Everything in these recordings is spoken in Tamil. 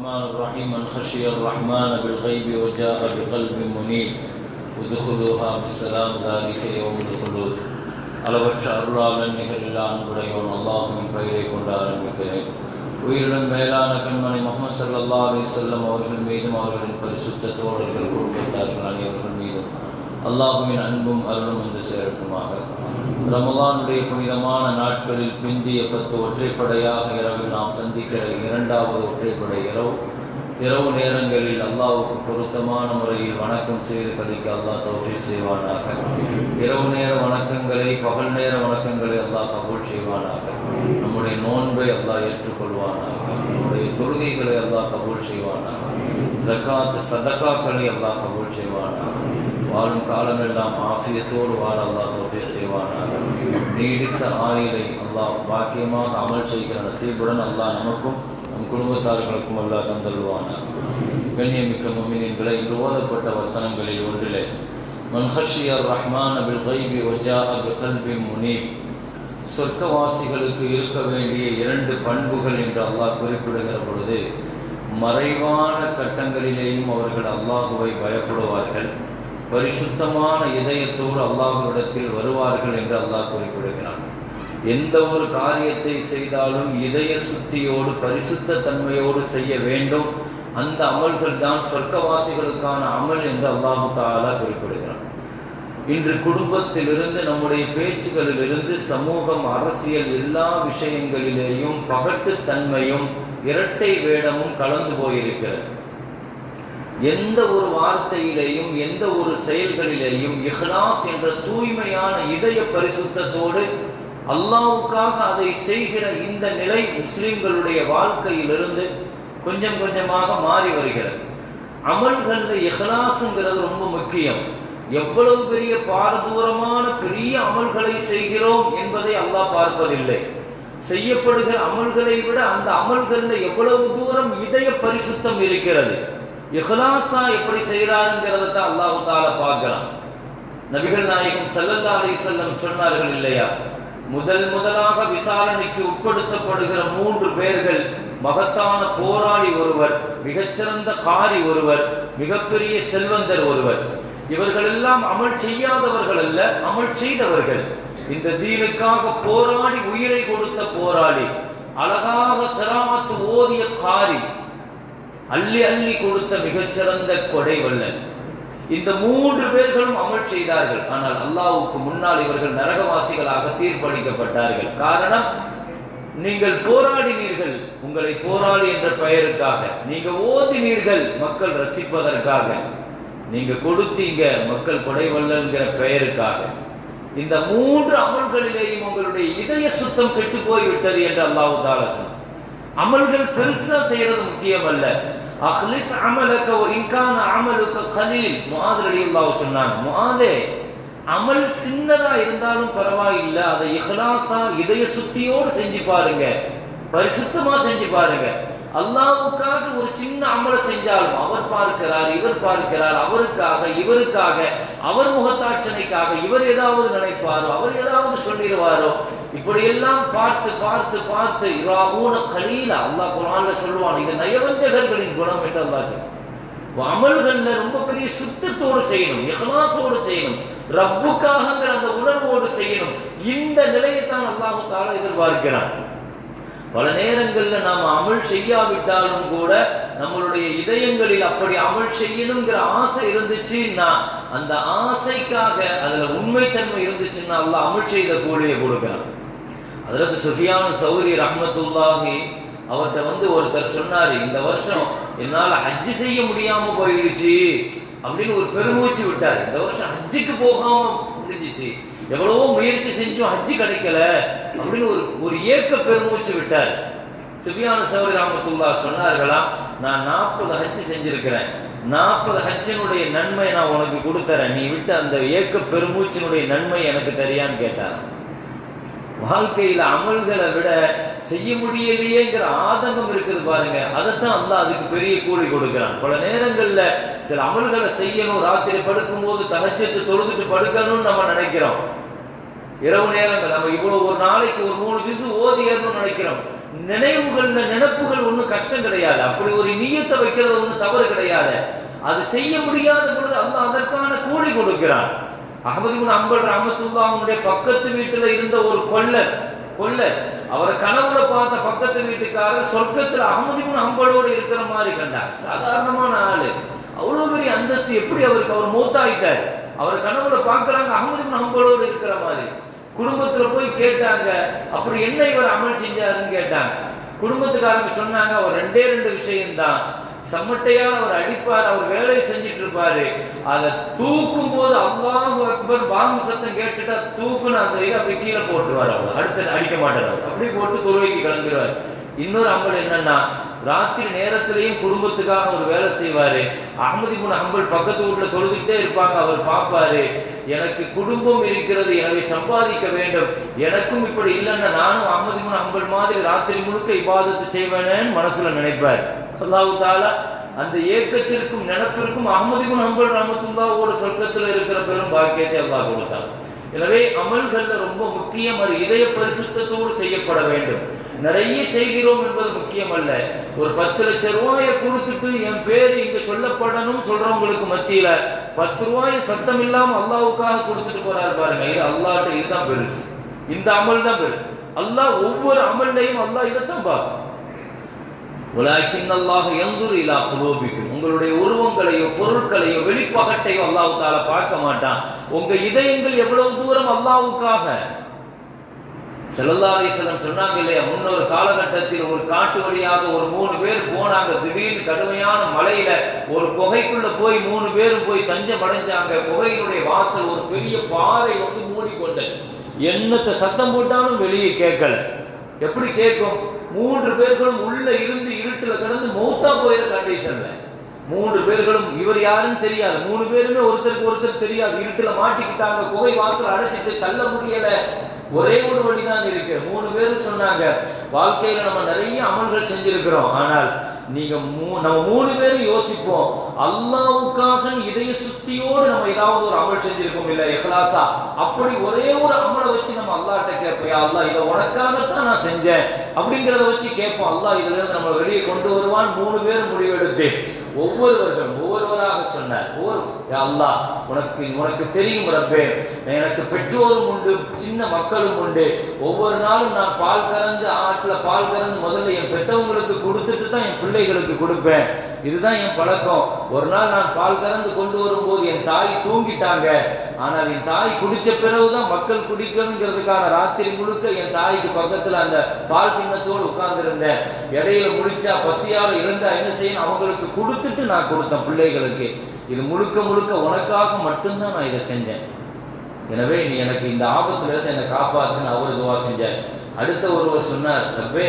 الرحمن الرحيم من خشي الرحمن بالغيب وجاء بقلب منيب ودخلوها بالسلام ذلك يوم الخلود அளவற்ற அருளாளன் நிகழில்லான் உடையோன் அல்லாஹுவின் பெயரை கொண்டு ஆரம்பிக்கிறேன் உயிரிலும் மேலான கண்மணி முகமது சல்லா அலி செல்லம் அவர்கள் மீதும் அவர்களின் பரிசுத்த தோழர்கள் குடும்பத்தார்கள் அனைவர்கள் மீதும் அல்லாஹுவின் அன்பும் அருளும் என்று சேர்க்குமாக ரமலானுடைய புனிதமான நாட்களில் பிந்திய பத்து ஒற்றைப்படையாக இரவில் நாம் சந்திக்கிற இரண்டாவது ஒற்றைப்படை இரவு. இரவு நேரங்களில் அல்லாவுக்கு பொருத்தமான முறையில் வணக்கம் செய்து கழிக்க அல்லாஹ் தௌஃபீக் செய்வானாக. இரவு நேர வணக்கங்களை பகல் நேர வணக்கங்களை அல்லாஹ் கபூல் செய்வானாக. நம்முடைய நோன்பை அல்லாஹ் ஏற்றுக்கொள்வானாக. நம்முடைய தொழுகைகளை அல்லாஹ் கபூல் செய்வானாக. ஜக்காத் சதகாக்களை அல்லாஹ் கபூல் செய்வானாக. வாழும் காலமெல்லாம் ஆஃபியத்தோடு வாழ அல்லாஹ் தௌஃபீக் செய்வானாக. நீடித்த ஆயுளை அல்லாஹ் பாக்கியமாக அமல் செய்கிற நசீபுடன் அல்லாஹ் நமக்கும் நம் குடும்பத்தார்களுக்கும் அல்லாஹ் தந்தருவானாக. கண்ணியமிக்க முமினின்களை இன்று ஓதப்பட்ட வசனங்களில் ஒன்றிலே மன்ஹஷியர் ரஹ்மான் அபில் கைபி ஒஜா அபில் கல்பி முனீப். சொர்க்கவாசிகளுக்கு இருக்க வேண்டிய இரண்டு பண்புகள் என்று அல்லாஹ் குறிப்பிடுகிற பொழுது மறைவான கட்டங்களிலேயும் அவர்கள் அல்லாஹுவை பயப்படுவார்கள். பரிசுத்தமான இதயத்தோடு அல்லாஹ்விடத்தில் வருவார்கள் என்று அல்லாஹ் குறிப்பிடுகிறான் எந்த ஒரு காரியத்தை செய்தாலும் இதய சுத்தியோடு பரிசுத்த தன்மையோடு செய்ய வேண்டும். அந்த அமல்கள் தான் சொர்க்கவாசிகளுக்கான அமல் என்று அல்லாஹு தாலா குறிப்பிடுகிறான் இன்று குடும்பத்திலிருந்து நம்முடைய பேச்சுகளிலிருந்து சமூகம் அரசியல் எல்லா விஷயங்களிலேயும் பகட்டுத்தன்மையும் இரட்டை வேடமும் கலந்து போயிருக்கிறது. எந்த ஒரு வார்த்தையிலேயும் எந்த ஒரு செயல்களிலேயும் இஹ்லாஸ் என்ற தூய்மையான இதய பரிசுத்தத்தோடு அல்லாவுக்காக அதை செய்கிற இந்த நிலை முஸ்லிம்களுடைய வாழ்க்கையிலிருந்து கொஞ்சம் கொஞ்சமாக மாறி வருகிறது. அமல்களில் இஹ்லாஸுங்கிறது ரொம்ப முக்கியம். எவ்வளவு பெரிய பாரதூரமான பெரிய அமல்களை செய்கிறோம் என்பதை அல்லாஹ் பார்ப்பதில்லை. செய்யப்படுகிற அமல்களை விட அந்த அமல்களில் எவ்வளவு தூரம் இதய பரிசுத்தம் இருக்கிறது. இஹ்லாஸா எப்படி செய்கிறாருங்கிறத தான் அல்லாஹு தால பார்க்கலாம். நபிகள் நாயகம் சல்லல்லா அலி செல்லம் சொன்னார்கள் இல்லையா? முதல் முதலாக விசாரணைக்கு உட்படுத்தப்படுகிற மூன்று பேர்கள் மகத்தான போராளி ஒருவர் மிகச்சிறந்த காரி ஒருவர் மிகப்பெரிய செல்வந்தர் ஒருவர். இவர்கள் எல்லாம் அமல் செய்யாதவர்கள் அல்ல அமல் செய்தவர்கள். இந்த தீனுக்காக போராடி உயிரை கொடுத்த போராளி அழகாக கிராமத்து ஓதிய காரி அள்ளி அள்ளி கொடுத்த மிகச்சிறந்த கொடை வல்லன் இந்த மூன்று பேர்களும் அமல் செய்தார்கள். ஆனால் அல்லாவுக்கு முன்னால் இவர்கள் நரகவாசிகளாக தீர்ப்பளிக்கப்பட்டார்கள். காரணம் நீங்கள் போராடினீர்கள். உங்களை போராளி என்ற பெயருக்காக. நீங்க ஓதினீர்கள் மக்கள் ரசிப்பதற்காக. நீங்க கொடுத்தீங்க மக்கள் கொடைவல்லங்கிற பெயருக்காக. இந்த மூன்று அமல்களிலேயும் உங்களுடைய இதய சுத்தம் கெட்டு போய்விட்டது என்று அல்லாஹு தாலா அமல்கள் பெருசா செய்யறது முக்கியம் அல்ல அஹ்லிஸ் அமலக இன்கான அமலுக்கு கலீல். முஆத் ரலியல்லாஹு சொன்னாங்க. முஆதே அமல் சின்னதா இருந்தாலும் பரவாயில்லை. அதை இஹ்லாசா இதய சுத்தியோடு செஞ்சு பாருங்க. பரிசுத்தமா செஞ்சு பாருங்க. அல்லாவுக்காக ஒரு சின்ன அமலை செஞ்சாலும் அவர் பார்க்கிறார் இவர் பார்க்கிறார் அவருக்காக இவருக்காக அவர் முகத்தாட்சணைக்காக இவர் ஏதாவது நினைப்பாரோ அவர் ஏதாவது சொல்லிடுவாரோ இப்படியெல்லாம் பார்த்து பார்த்து பார்த்து இராவூன கலீல அல்லாஹ் குரான்ல சொல்லுவான் இது நயவஞ்சகர்களின் குணம் என்று அல்லாஹ் அமல்கள்ல ரொம்ப பெரிய சுத்தத்தோடு செய்யணும் எஹ்லாசோடு செய்யணும் ரப்புக்காகங்கிற அந்த உணர்வோடு செய்யணும். இந்த நிலையை தான் அல்லாஹு தாலா எதிர்பார்க்கிறான். பல நேரங்களில் நாம் அமல் செய்யாவிட்டாலும் கூட நம்மளுடைய இதயங்களில் அப்படி அமல் செய்யணுங்கிற ஆசை இருந்துச்சுன்னா அந்த ஆசைக்காக அதுல உண்மைத்தன்மை இருந்துச்சுன்னா அல்லாஹ் அமல் செய்த கூலியை கொடுக்கிறான் அதற்கு சுஃபியான சௌரி ரஹமத்துல்லாஹி அவர்கிட்ட வந்து ஒருத்தர் சொன்னாரு இந்த வருஷம் என்னால ஹஜ்ஜு செய்ய முடியாம போயிடுச்சு அப்படின்னு ஒரு பெருமூச்சு விட்டார். இந்த வருஷம் ஹஜ்ஜுக்கு போகாம முடிஞ்சிச்சு. எவ்வளவோ முயற்சி செஞ்சும் ஹஜ்ஜு கிடைக்கல. அப்படின்னு ஒரு ஒரு ஏக்க பெருமூச்சு விட்டார். சுஃபியான சௌரி ராமத்துல்லா சொன்னார்களாம் நான் நாற்பது ஹஜ்ஜு செஞ்சிருக்கிறேன். நாற்பது ஹஜ்ஜினுடைய நன்மை நான் உனக்கு கொடுத்தறேன். நீ விட்டு அந்த ஏக்க பெருமூச்சினுடைய நன்மை எனக்கு தெரியான்னு கேட்டார். வாழ்க்கையில அமல்களை விட செய்ய முடியலையேங்கிற ஆதங்கம் இருக்குது பாருங்க. அதைத்தான் அல்லாஹ் அதுக்கு பெரிய கூலி கொடுக்கிறான். பல நேரங்கள்ல சில அமல்களை செய்யணும் ராத்திரி படுக்கும் போது தகச்சத்து தொழுதுட்டு படுக்கணும்னு நம்ம நினைக்கிறோம். இரவு நேரங்கள். நம்ம இவ்வளவு ஒரு நாளைக்கு ஒரு மூணு திசு ஓதி ஏறணும்னு நினைக்கிறோம். நினைவுகள்ல நினப்புகள் ஒன்றும் கஷ்டம் கிடையாது. அப்படி ஒரு நீயத்தை வைக்கிறது ஒன்றும் தவறு கிடையாது. அது செய்ய முடியாத பொழுது அல்லாஹ் அதற்கான கூலி கொடுக்கிறான். அகமது குண அம்பல் ரஹமத்துல்லா அவனுடைய பக்கத்து வீட்டுல இருந்த ஒரு கொல்லர் கொல்லர் அவரை கனவுல பார்த்த பக்கத்து வீட்டுக்காரர் சொர்க்கத்துல அகமது குண அம்பலோடு இருக்கிற மாதிரி கண்டார். சாதாரணமான ஆளு. அவ்வளவு பெரிய அந்தஸ்து எப்படி அவருக்கு? அவர் மூத்தாயிட்டார். அவர் கனவுல பாக்குறாங்க அகமது குண அம்பலோடு இருக்கிற மாதிரி. குடும்பத்துல போய் கேட்டாங்க அப்படி என்ன இவர் அமல் செஞ்சாருன்னு கேட்டாங்க. குடும்பத்துக்காரங்க சொன்னாங்க அவர் ரெண்டே ரெண்டு விஷயம்தான். சம்மட்டையால் அவர் அடிப்பார் அவர் வேலை செஞ்சிட்டு இருப்பாரு அதை தூக்கும் போது அல்லாஹ் அக்பர் சத்தம் கேட்டுட்டா தூக்குன்னு அந்த இதை அப்படி கீழே போட்டுருவார் அவர். அடுத்த அடிக்க மாட்டார் அப்படி போட்டு துறவைக்கு கிளம்பிடுவார். இன்னொரு அம்பல் என்னன்னா ராத்திரி நேரத்திலையும் குடும்பத்துக்காக அவர் வேலை செய்வாரு. அகமதி குண அம்பல் பக்கத்து வீட்டுல தொழுதுகிட்டே இருப்பாங்க அவர் பார்ப்பாரு. எனக்கு குடும்பம் இருக்கிறது எனவே சம்பாதிக்க வேண்டும். எனக்கும் இப்படி இல்லைன்னா நானும் அகமதி குண அம்பல் மாதிரி ராத்திரி முழுக்க இபாதத்து செய்வேனேன்னு மனசுல நினைப்பார். அல்லாஹு தாலா அந்த ஏக்கத்திற்கும் நினப்பிற்கும் அகமதி குன் அம்பல் ரஹமத்துல்லாவோட சொர்க்கத்தில் இருக்கிற பெரும் பாக்கியத்தை அல்லாஹ் கொடுத்தான். எனவே அமல்கள்ல ரொம்ப முக்கியம் அது இதய பரிசுத்தத்தோடு செய்யப்பட வேண்டும். நிறைய செய்கிறோம் என்பது முக்கியம் அல்ல ஒரு பத்து லட்சம் ரூபாயை கொடுத்துட்டு என் பேர் இங்க சொல்லப்படணும் சொல்றவங்களுக்கு மத்தியில பத்து ரூபாய் சத்தம் இல்லாம அல்லாவுக்காக கொடுத்துட்டு போறாரு பாருங்க. இது அல்லாட்ட இதுதான் பெருசு. இந்த அமல் தான் பெருசு. அல்லாஹ் ஒவ்வொரு அமல்லையும் அல்லாஹ் இதைத்தான் பார்க்கும். உலாக்கின் எங்குரு இலா குலோபிக்கு உங்களுடைய உருவங்களையோ பொருட்களையோ வெளிப்பகட்டையோ அல்லாவுக்கால பார்க்க மாட்டான். உங்க இதயங்கள் எவ்வளவு தூரம் அல்லாவுக்காக செல்லல்லாசலம் சொன்னாங்க இல்லையா முன்னொரு காலகட்டத்தில் ஒரு காட்டு வழியாக ஒரு மூணு பேர் போனாங்க. திடீர்னு கடுமையான மலையில ஒரு குகைக்குள்ள போய் மூணு பேரும் போய் தஞ்சம் அடைஞ்சாங்க. குகையினுடைய வாசல் ஒரு பெரிய பாறை வந்து மூடிக்கொண்டது. என்னத்தை சத்தம் போட்டாலும் வெளியே கேட்கல. எப்படி கேட்கும்? மூன்று பேர்களும் உள்ள இருந்து இருட்டுல கிடந்து மௌத்தா போயிற கண்டிஷன்ல மூன்று பேர்களும் இவர் யாருன்னு தெரியாது. மூணு பேருமே ஒருத்தருக்கு ஒருத்தர் தெரியாது. இருட்டுல மாட்டிக்கிட்டாங்க புகை வாசல் அடைச்சிட்டு தள்ள முடியல. ஒரே ஒரு வழிதான் இருக்கு. மூணு பேரும் சொன்னாங்க வாழ்க்கையில நம்ம நிறைய அமல்கள் செஞ்சிருக்கிறோம். ஆனால் நீங்க மூ- நம்ம மூணு பேரும் யோசிப்போம் அல்லாவுக்காக இதய சுத்தியோடு நம்ம ஏதாவது ஒரு அமல் செஞ்சிருக்கோம் இல்ல எஹ்லாசா அப்படி ஒரே ஒரு அமலை வச்சு நம்ம அல்லாட்ட கேட்போம் அல்லாஹ் இதை உனக்காகத்தான் நான் செஞ்சேன். அப்படிங்கிறத வச்சு கேட்போம் அல்லாஹ் இதுல இருந்து நம்ம வெளியே கொண்டு வருவான். மூணு பேரும் முடிவெடுத்து ஒவ்வொருவர்களும் ஒவ்வொருவராக சொன்னார். ஒவ்வொரு அல்லா உனக்கு உனக்கு தெரியும் ரப்பே. எனக்கு பெற்றோரும் உண்டு சின்ன மக்களும் உண்டு. ஒவ்வொரு நாளும் நான் பால் கறந்து ஆட்டில் பால் கறந்து முதல்ல என் பெற்றவங்களுக்கு கொடுத்துட்டு தான் என் பிள்ளைகளுக்கு கொடுப்பேன். இதுதான் என் பழக்கம். ஒரு நாள் நான் பால் கறந்து கொண்டு வரும்போது என் தாய் தூங்கிட்டாங்க. ஆனால் என் தாய் குடிச்ச பிறகுதான் மக்கள் குடிக்கணுங்கிறதுக்கான ராத்திரி முழுக்க என் தாய்க்கு பக்கத்துல அந்த பால் கிண்ணத்தோடு உட்கார்ந்து இருந்தேன் இடையில முடிச்சா பசியால இருந்தா என்ன செய்யணும்? அவங்களுக்கு கொடுத்துட்டு நான் கொடுத்தேன் பிள்ளைகள் எங்களுக்கு இது முழுக்க முழுக்க உனக்காக மட்டும்தான் நான் இதை செஞ்சேன். எனவே நீ எனக்கு இந்த ஆபத்துல இருந்து என்னை காப்பாத்துன்னு அவர் துவா செஞ்சார். அடுத்த ஒருவர் சொன்னார் ரப்பே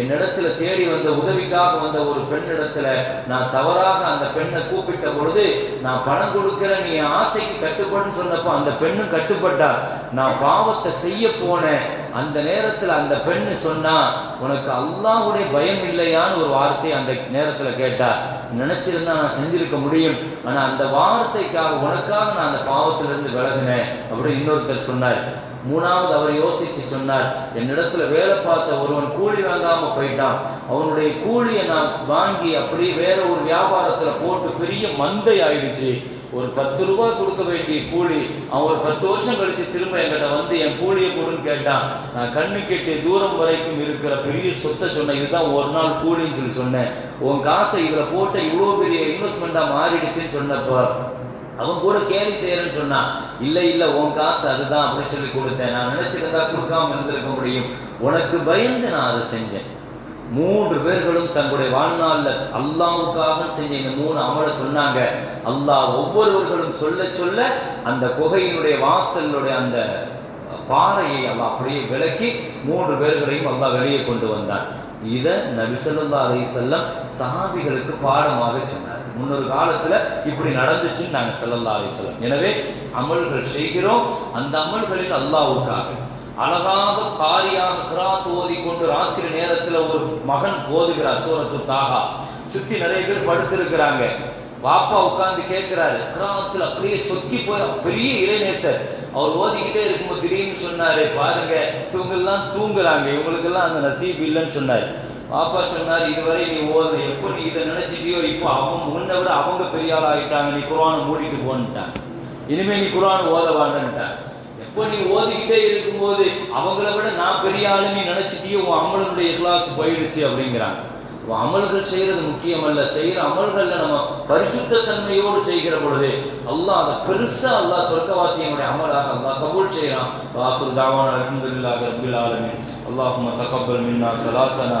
என்னிடத்துல தேடி வந்த உதவிக்காக வந்த ஒரு பெண்ணிடத்துல நான் தவறாக அந்த பெண்ணை கூப்பிட்ட பொழுது நான் பணம் கொடுக்கிறேன் நீ ஆசைக்கு கட்டுப்படும் சொன்னப்போ அந்த பெண்ணும் கட்டுப்பட்டா. நான் பாவத்தை செய்ய போனேன். அந்த நேரத்துல அந்த பெண்ணு சொன்னா உனக்கு அல்லாவுடைய பயம் இல்லையான்னு ஒரு வார்த்தை அந்த நேரத்துல கேட்டா. நினைச்சிருந்தா நான் செஞ்சிருக்க முடியும். ஆனா அந்த வார்த்தைக்காக உனக்காக நான் அந்த பாவத்திலிருந்து விலகினேன் அப்படின்னு இன்னொருத்தர் சொன்னார். மூணாவது அவர் யோசிச்சு சொன்னார் என்னிடத்துல வேலை பார்த்த ஒருவன் கூலி வாங்காம போயிட்டான். அவனுடைய கூலியை நான் வாங்கி அப்படியே வேற ஒரு வியாபாரத்துல போட்டு பெரிய மந்தை ஆயிடுச்சு. ஒரு பத்து ரூபாய் கொடுக்க வேண்டிய கூலி அவன் ஒரு பத்து வருஷம் கழிச்சு திரும்ப என்கிட்ட வந்து என் கூலியை கொடுன்னு கேட்டான். நான் கண்ணு கெட்டிய தூரம் வரைக்கும் இருக்கிற பெரிய சொத்தை சொன்னேன் இதுதான் ஒரு நாள் கூலின்னு சொல்லி சொன்னேன். உன் காசை இதில் போட்ட இவ்வளோ பெரிய இன்வெஸ்ட்மெண்ட்டாக மாறிடுச்சுன்னு சொன்னப்ப அவன் கூட கேலி செய்யறேன்னு சொன்னான் இல்லை இல்லை உன் காசு அதுதான் அப்படின்னு சொல்லி கொடுத்தேன். நான் நினைச்சிருந்தா கொடுக்காம இருந்திருக்க முடியும். உனக்கு பயந்து நான் அதை செஞ்சேன். மூன்று பேர்களும் தங்களுடைய வாழ்நாளில் அல்லாவுக்காக செஞ்ச இந்த மூணு அமலை சொன்னாங்க. அல்லாஹ் ஒவ்வொருவர்களும் சொல்ல சொல்ல அந்த குகையினுடைய வாசலுடைய அந்த பாறையை அல்லாஹ் அப்படியே விலக்கி மூன்று பேர்களையும் அல்லாஹ் வெளியே கொண்டு வந்தான். இதை நபி ஸல்லல்லாஹு அலைஹி வஸல்லம் சஹாபிகளுக்கு பாடமாக சொன்னார். முன்னொரு காலத்துல இப்படி நடந்துச்சுன்னு நாங்கள் செல்லல்லா அலி செல்லம் எனவே அமல்கள் செய்கிறோம். அந்த அமல்களில் அல்லாவுக்காக அழகாக காரியாக கிராத் ஓதி கொண்டு ராத்திரி நேரத்துல ஒரு மகன் ஓதுகிறார் சூரத்து தாகா. சுத்தி நிறைய பேர் படுத்திருக்கிறாங்க. பாப்பா உட்கார்ந்து கேட்கிறாரு கிராமத்தில் அப்படியே சொக்கி போய் பெரிய இறைநேசர் அவர் ஓதிக்கிட்டே இருக்கும்போது திடீர்னு சொன்னாரு பாருங்க இவங்க எல்லாம் தூங்குறாங்க. இவங்களுக்கெல்லாம் அந்த நசீப் இல்லைன்னு சொன்னார். பாப்பா சொன்னார் இதுவரை நீ ஓது எப்போ நீ இதை நினைச்சிட்டியோ இப்போ அவங்க முன்ன விட அவங்க பெரிய ஆள் ஆகிட்டாங்க நீ குரானை மூடிட்டு போன்ட்டான். இனிமே நீ குரான் ஓத வாண்டன்ட்டான் இப்போ நீ ஓதிக்கிட்டே இருக்கும்போது அவங்கள விட நான் பெரிய ஆளு நீ நினைச்சிட்டியே உன் அமலுடைய கிளாஸ் போயிடுச்சு அப்படிங்கிறாங்க. அமல்கள் செய்யறது முக்கியம் அல்ல செய்யற அமல்கள்ல நம்ம பரிசுத்த தன்மையோடு செய்கிற பொழுது அல்லாஹ் அதை பெருசா அல்லாஹ் சொர்க்கவாசியனுடைய அமலாக அல்லாஹ் கபூல் செய்யறான் வாசுல் தாவான் அலமதுல்லாஹ் ரபில் ஆலமின். அல்லாஹும தகப்பல் மின்னா சலாத்தனா.